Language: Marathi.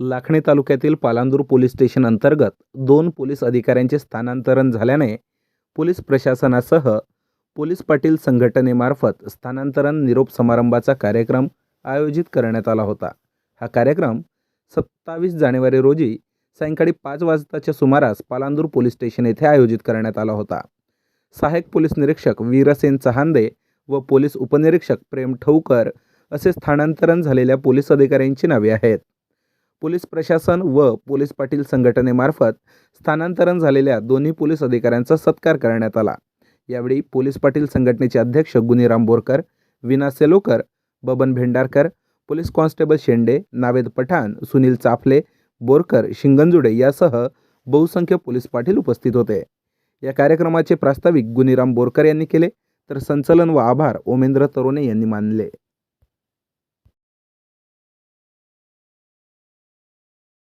लाखणे तालुक्यातील पालांदूर पोलीस स्टेशन अंतर्गत दोन पोलीस अधिकाऱ्यांचे स्थानांतरण झाल्याने पोलीस प्रशासनासह पोलीस पाटील संघटनेमार्फत स्थानांतरण निरोप समारंभाचा कार्यक्रम आयोजित करण्यात आला होता. हा कार्यक्रम सत्तावीस जानेवारी रोजी सायंकाळी पाच वाजताच्या सुमारास पालांदूर पोलीस स्टेशन येथे आयोजित करण्यात आला होता. सहाय्यक पोलीस निरीक्षक वीरसेन चहांदे व पोलीस उपनिरीक्षक प्रेम ठवकर असे स्थानांतरण झालेल्या पोलीस अधिकाऱ्यांची नावे आहेत. पोलीस प्रशासन व पोलीस पाटील संघटनेमार्फत स्थानांतरण झालेल्या दोन्ही पोलीस अधिकाऱ्यांचा सत्कार करण्यात आला. यावेळी पोलीस पाटील संघटनेचे अध्यक्ष गुनीराम बोरकर विना सेलोकर बबन भेंडारकर पोलीस कॉन्स्टेबल शेंडे नावेद पठाण सुनील चाफले बोरकर शिंगंजुडे यासह बहुसंख्य पोलीस पाटील उपस्थित होते. या कार्यक्रमाचे प्रास्ताविक गुनीराम बोरकर यांनी केले तर संचलन व आभार ओमेंद्र तरुणे यांनी मानले.